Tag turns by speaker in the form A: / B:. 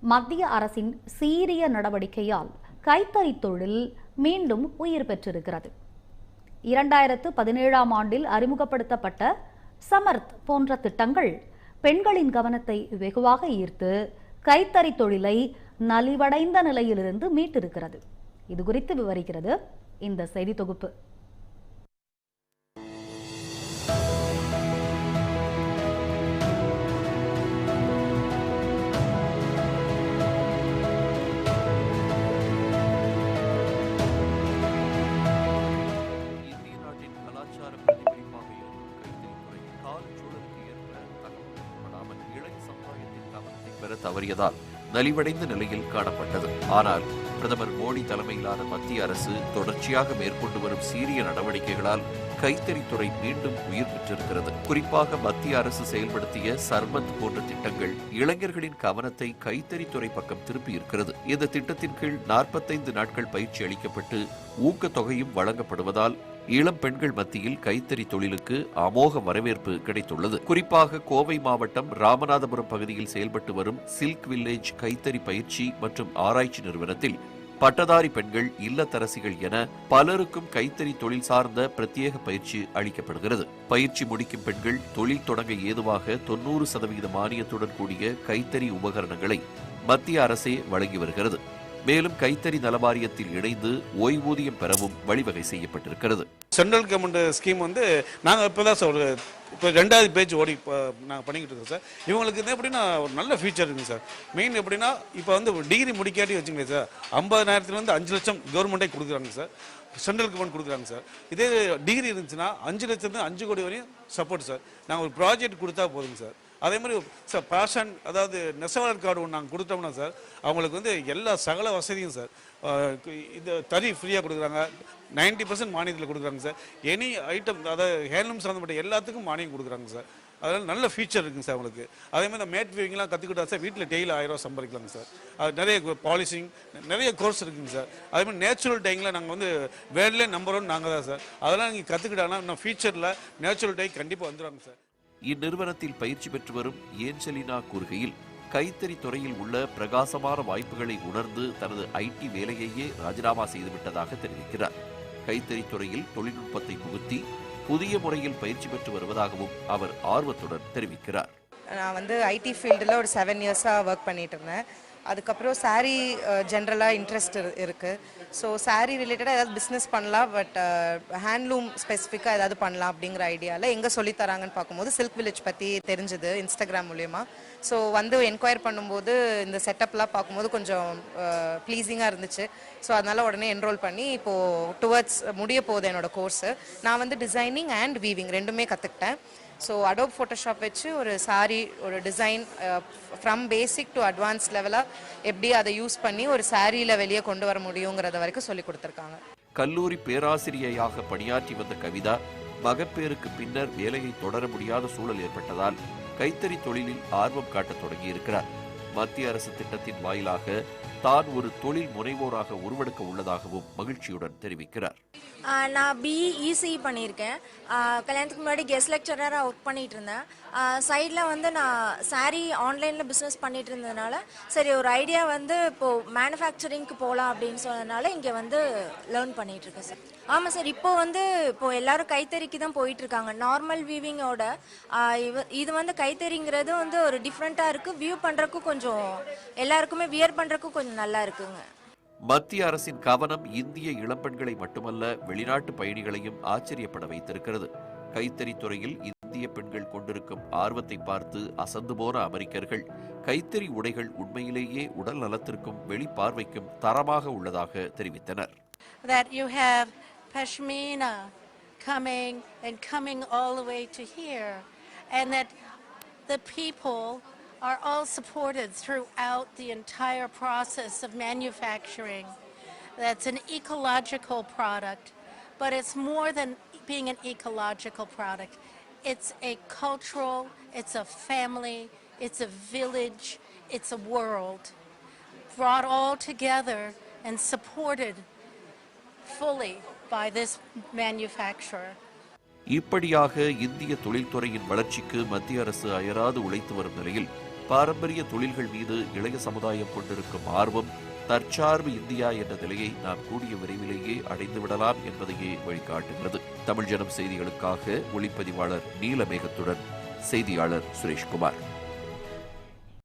A: மத்திய அரசின் சீரிய நடவடிக்கையால் கைத்தறி தொழில் மீண்டும் உயிர் பெற்றிருக்கிறது. இரண்டாயிரத்து பதினேழாம் ஆண்டில் அறிமுகப்படுத்தப்பட்ட சமர்த் போன்ற திட்டங்கள் பெண்களின் கவனத்தை வெகுவாக ஈர்த்து கைத்தறி தொழிலை நலிவடைந்த நிலையிலிருந்து மீட்டிருக்கிறது. இது குறித்து விவரிக்கிறது இந்த செய்தி தொகுப்பு.
B: கலாச்சார பிரதிபலிப்பாக இருக்கும். கைத்தறித்துறை காலச்சூழலுக்கு ஏற்ப தகவல்படாமல் இளைய சமுதாயத்தின் கவனத்தை பெற தவறியதால் நலிவடைந்த நிலையில் காணப்பட்டது. ஆனால் பிரதமர் மோடி தலைமையிலான மத்திய அரசு தொடர்ச்சியாக மேற்கொண்டு வரும் சீரிய நடவடிக்கைகளால் கைத்தறித்துறை மீண்டும் உயிர் பெற்றிருக்கிறது. குறிப்பாக மத்திய அரசு செயல்படுத்திய சர்மந்த் போன்ற திட்டங்கள் இளைஞர்களின் கவனத்தை கைத்தறித்துறை பக்கம் திருப்பி இருக்கிறது. இந்த திட்டத்தின் கீழ் நாற்பத்தைந்து நாட்கள் பயிற்சி அளிக்கப்பட்டு ஊக்கத்தொகையும் வழங்கப்படுவதால் இளம் பெண்கள் மத்தியில் கைத்தறி தொழிலுக்கு அமோக வரவேற்பு கிடைத்துள்ளது. குறிப்பாக கோவை மாவட்டம் ராமநாதபுரம் பகுதியில் செயல்பட்டு வரும் சில்க் வில்லேஜ் கைத்தறி பயிற்சி மற்றும் ஆராய்ச்சி நிறுவனத்தில் பட்டதாரி பெண்கள் இல்லத்தரசிகள் என பலருக்கும் கைத்தறி தொழில் சார்ந்த பிரத்யேக பயிற்சி அளிக்கப்படுகிறது. பயிற்சி முடிக்கும் பெண்கள் தொழில் தொடங்க ஏதுவாக தொண்ணூறு சதவீத மானியத்துடன் கூடிய கைத்தறி உபகரணங்களை மத்திய அரசே வழங்கி வருகிறது. மேலும் கைத்தறி நலவாரியத்தில் இணைந்து ஓய்வூதியம் பெறவும் வழிவகை செய்யப்பட்டிருக்கிறது.
C: சென்ட்ரல் கவர்மெண்ட் ஸ்கீம் வந்து நாங்கள் இப்போ தான் சார் ஒரு இப்போ ரெண்டாவது பேஜ் ஓடி இப்போ நாங்கள் பண்ணிக்கிட்டு இருக்கோம் சார் இவங்களுக்கு வந்து எப்படின்னா ஒரு நல்ல ஃபியூச்சர் இருக்குங்க சார் மெயின் எப்படின்னா இப்போ வந்து டிகிரி முடிக்காட்டி வச்சுங்களேன் சார் ஐம்பதாயிரத்துலேருந்து அஞ்சு லட்சம் கவர்மெண்ட்டே கொடுக்குறாங்க சார் சென்ட்ரல் கவர்மெண்ட் கொடுக்குறாங்க சார் இதே டிகிரி இருந்துச்சுன்னா அஞ்சு லட்சத்துலேருந்து அஞ்சு கோடி வரையும் சப்போர்ட் சார் நாங்கள் ஒரு ப்ராஜெக்ட் கொடுத்தா போதுங்க சார் அதே மாதிரி சார் பேஷன் அதாவது நெசவாளர் கார்டு ஒன்று நாங்கள் கொடுத்தோம்னா சார் அவங்களுக்கு வந்து எல்லா சகல வசதியும் சார் இந்த இது தறி ஃப்ரீயாக கொடுக்குறாங்க. நைன்டி பர்சன்ட் மானியத்தில் கொடுக்குறாங்க சார் எனி ஐட்டம் அதாவது ஹேண்ட்லூம் சம்மந்தப்பட்ட எல்லாத்துக்கும் மானியம் கொடுக்குறாங்க சார் அதனால் நல்ல ஃபியூச்சர் இருக்குங்க சார் அவங்களுக்கு. அதே மாதிரி இந்த மேட் வியூவிங்லாம் கற்றுக்கிட்டா சார் வீட்டில் டெய்லி ஆயிரம் ரூபா சம்பாதிக்கலாங்க சார் அது நிறைய பாலிசிங் நிறைய கோர்ஸ் இருக்குங்க சார் அதே மாதிரி நேச்சுரல் டைங்கில் நாங்கள் வந்து வேர்ல்ட்லே நம்பர் ஒன் நாங்கள் தான் சார் அதெல்லாம் நீங்கள் கற்றுக்கிட்டாங்கன்னா இன்னும் ஃபியூச்சரில் நேச்சுரல் டை கண்டிப்பாக வந்துடுவாங்க சார்
B: இந்நிறுவனத்தில் பயிற்சி பெற்று வரும் ஏஞ்சலினா கூறுகையில் கைத்தறி துறையில் உள்ள பிரகாசமான வாய்ப்புகளை உணர்ந்து தனது ஐடி வேலையையே ராஜினாமா செய்துவிட்டதாக தெரிவிக்கிறார். கைத்தறி துறையில் தொழில்நுட்பத்தை புகுத்தி புதிய முறையில் பயிற்சி பெற்று வருவதாகவும் அவர் ஆர்வத்துடன் தெரிவிக்கிறார்.
D: நான் வந்து ஐடி ஃபீல்டில் ஒரு செவன் இயர்ஸாக ஒர்க் பண்ணிட்டு இருந்தேன். அதுக்கப்புறம் சாரீ ஜென்ரலாக இன்ட்ரெஸ்ட் இருக்குது ஸோ சாரீ ரிலேட்டடாக ஏதாவது பிஸ்னஸ் பண்ணலாம் பட் ஹேண்ட்லூம் ஸ்பெசிஃபிக்காக ஏதாவது பண்ணலாம் அப்படிங்கிற ஐடியாவில் எங்கே சொல்லித் தராங்கன்னு பார்க்கும்போது சில்க் வில்லேஜ் பற்றி தெரிஞ்சுது இன்ஸ்டாகிராம் மூலயமா. ஸோ வந்து என்கொயர் பண்ணும்போது இந்த செட்டப்லாம் பார்க்கும்போது கொஞ்சம் uh, ப்ளீஸிங்காக இருந்துச்சு. ஸோ அதனால் உடனே என்ரோல் பண்ணி இப்போது டுவர்ட்ஸ் முடிய போகுது என்னோட கோர்ஸு நான் வந்து டிசைனிங் அண்ட் வீவிங் ரெண்டுமே கற்றுக்கிட்டேன் ஸோ அடோப் ஃபோட்டோஷாப் வச்சு ஒரு சாரி ஒரு design from basic to advance லெவலாக எப்படி அதை யூஸ் பண்ணி ஒரு சாரியில் வெளியே கொண்டு வர முடியுங்கிறத வரைக்கும் சொல்லி கொடுத்துருக்காங்க.
B: கல்லூரி பேராசிரியையாக பணியாற்றி வந்த கவிதா மகப்பேருக்கு பின்னர் வேலையை தொடர முடியாத சூழல் ஏற்பட்டதால் கைத்தறி தொழிலில் ஆர்வம் காட்டத் தொடங்கியிருக்கிறார். மத்திய அரசு திட்டத்தின் வாயிலாக தான் ஒரு தொழில் முனைவோராக உருவெடுக்க உள்ளதாகவும் மகிழ்ச்சியுடன் தெரிவிக்கிறார்.
E: நான் பிஇ இசிஇ பண்ணியிருக்கேன். கல்யாணத்துக்கு முன்னாடி கெஸ்ட் லெக்சரராக ஒர்க் பண்ணிட்டு இருந்தேன் சைடில் வந்து நான் saree ஆன்லைனில் பிஸ்னஸ் பண்ணிட்டு இருந்ததுனால சரி ஒரு ஐடியா வந்து இப்போது மேனுஃபேக்சரிங்க்கு போகலாம் அப்படின்னு சொன்னதுனால இங்கே வந்து லேர்ன் பண்ணிட்டு இருக்கேன் சார் ஆமாம் சார் இப்போ வந்து இப்போ எல்லாரும் கைத்தறிக்கு தான் போயிட்டு இருக்காங்க நார்மல் வீவிங்கோட இது வந்து கைத்தறிங்கிறது வந்து ஒரு டிஃப்ரெண்ட்டாக இருக்குது வியூ பண்ணுறக்கும் கொஞ்சம் எல்லாருக்குமே வியர் பண்ணுறக்கும் கொஞ்சம் நல்லா இருக்குங்க.
B: மத்திய அரசின் கவனம் இந்திய இளம்பெண்களை மட்டுமல்ல வெளிநாட்டு பயணிகளையும் ஆச்சரியப்பட வைத்திருக்கிறது. கைத்தறி துறையில் இந்திய பெண்கள் கொண்டிருக்கும் ஆர்வத்தை பார்த்து அசந்து போன அமெரிக்கர்கள் கைத்தறி உடைகள் உண்மையிலேயே உடல் நலத்திற்கும் வெளிப்பார்வைக்கும் தரமாக உள்ளதாக தெரிவித்தனர்.
F: That you have pashmina coming and coming all the way to here, and that the people are all supported throughout the entire process of manufacturing. That's an ecological product, but it's more than being an ecological product. It's a cultural, it's a family, it's a village, it's a world brought all together and supported fully by this manufacturer.
B: இப்படியாக இந்திய தொழில்துறையின் வளர்ச்சிக்கு மத்திய அரசு அயராது உழைத்து வரும் நிலையில் பாரம்பரிய தொழில்கள் மீது இளைய சமுதாயம் கொண்டிருக்கும் ஆர்வம் தற்சார்பு இந்தியா என்ற நிலையை நாம் கூடிய விரைவிலேயே அடைந்து விடலாம் என்பதையே வழிகாட்டுகிறது. தமிழ் ஜனம் செய்திகளுக்காக ஒளிப்பதிவாளர் நீலமேகத்துடன் செய்தியாளர் சுரேஷ்குமார்.